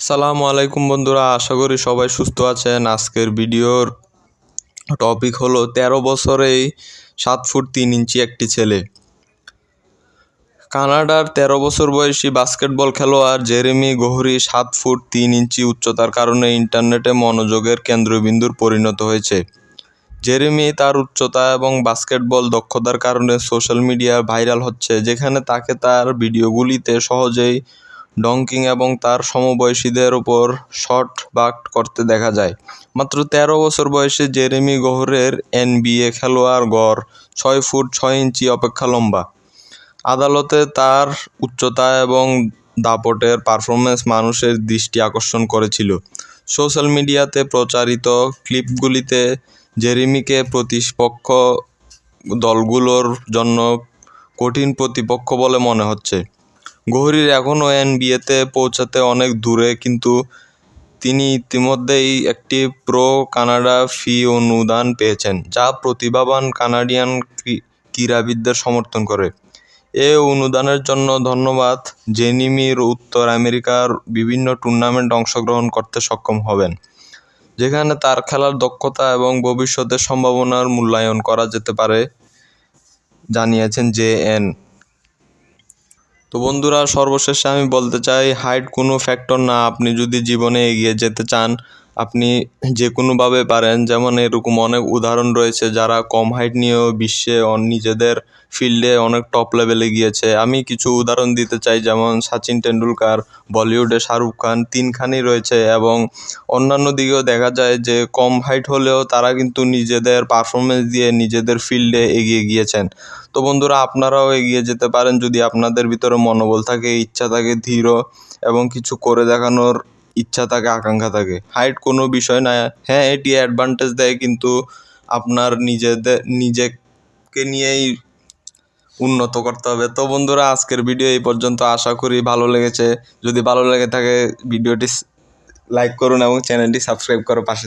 সালামু আলাইকুম বন্ধুরা, আশা করি সবাই সুস্থ আছেন। আজকের ভিডিওর টপিক হলো তেরো বছরেই সাত ফুট তিন ইঞ্চি একটি ছেলে। কানাডার তেরো বছর বয়সী বাস্কেটবল খেলোয়াড় জেরেমি গোহরি সাত ফুট তিন ইঞ্চি উচ্চতার কারণে ইন্টারনেটে মনোযোগের কেন্দ্রবিন্দুর পরিণত হয়েছে। জেরেমি তার উচ্চতা এবং বাস্কেটবল দক্ষতার কারণে সোশ্যাল মিডিয়ায় ভাইরাল হচ্ছে, যেখানে তাকে তার ভিডিওগুলিতে সহজেই ডঙ্কিং এবং তার সমবয়সীদের উপর শট বাক করতে দেখা যায়। মাত্র তেরো বছর বয়সে জেরেমি গোহরের এনবিএ খেলোয়াড় গড় ছয় ফুট ছয় ইঞ্চি অপেক্ষা লম্বা। আদালতে তার উচ্চতা এবং দাপটের পারফরমেন্স মানুষের দৃষ্টি আকর্ষণ করেছিল। সোশ্যাল মিডিয়াতে প্রচারিত ক্লিপগুলিতে জেরেমিকে প্রতিপক্ষ দলগুলোর জন্য কঠিন প্রতিপক্ষ বলে মনে হচ্ছে। গোহরির এখনও এনবিএতে পৌঁছাতে অনেক দূরে, কিন্তু তিনি ইতিমধ্যেই একটি প্রো কানাডা ফি অনুদান পেয়েছেন, যা প্রতিভাবান কানাডিয়ান ক্রীড়াবিদদের সমর্থন করে। এ অনুদানের জন্য ধন্যবাদ জেনিমির উত্তর আমেরিকার বিভিন্ন টুর্নামেন্ট অংশগ্রহণ করতে সক্ষম হবেন, যেখানে তার খেলার দক্ষতা এবং ভবিষ্যতের সম্ভাবনার মূল্যায়ন করা যেতে পারে, জানিয়েছেন জে এন। তো বন্ধুরা, সর্বশেষে আমি বলতে চাই, হাইট কোনো ফ্যাক্টর না। আপনি যদি জীবনে এগিয়ে যেতে চান আপনি যে কোনোভাবে পারেন। যেমন এরকম অনেক উদাহরণ রয়েছে, যারা কম হাইট নিয়েও বিশ্বে নিজেদের ফিল্ডে অনেক টপ লেভেলে গিয়েছে। আমি কিছু উদাহরণ দিতে চাই, যেমন সচিন টেন্ডুলকার বলিউডে শাহরুখ খান তিনখানই রয়েছে এবং অন্যান্য দিকেও দেখা যায় যে কম হাইট হলেও তারা কিন্তু নিজেদের পারফরমেন্স দিয়ে নিজেদের ফিল্ডে এগিয়ে গিয়েছেন। তো বন্ধুরা, আপনারাও এগিয়ে যেতে পারেন যদি আপনাদের ভিতরে মনোবল থাকে, ইচ্ছা থাকে, ধীর এবং কিছু করে দেখানোর ইচ্ছা থাকে, আকাঙ্ক্ষা থাকে। হাইট কোনো বিষয় না। হ্যাঁ এটি অ্যাডভান্টেজ দেয়, কিন্তু আপনার নিজেদের নিজেকে নিয়েই উন্নত করতে হবে। তো বন্ধুরা, আজকের ভিডিও এই পর্যন্ত। আশা করি ভালো লেগেছে। যদি ভালো লেগে থাকে ভিডিওটি লাইক করুন এবং চ্যানেলটি সাবস্ক্রাইব করো পাশে।